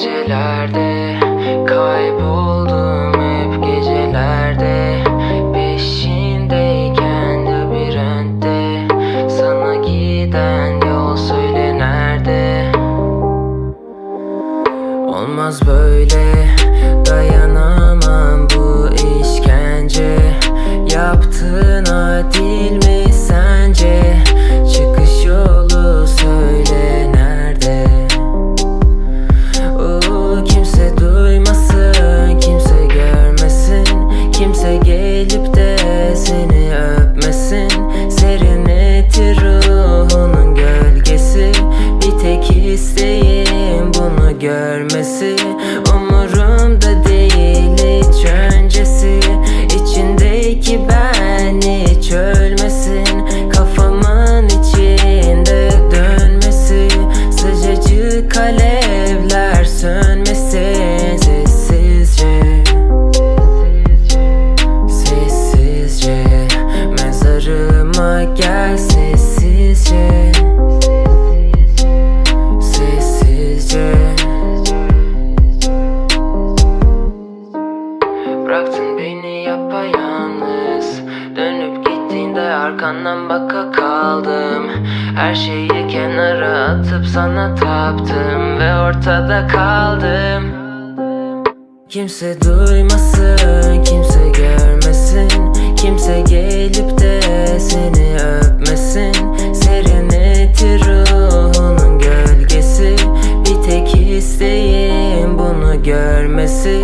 gecelerde Kayboldum hep gecelerde. Peşindeyken labirentte Sana giden yol söyle nerede? Olmaz böyle isteğim yapayalnız Dönüp gittiğinde arkandan baka kaldım. Her şeyi kenara atıp sana taptım Ve ortada kaldım. Kimse duymasın, kimse görmesin. Kimse gelip de seni öpmesin. Serinletir ruhunun gölgesi. Bir tek isteğim bunu görmesi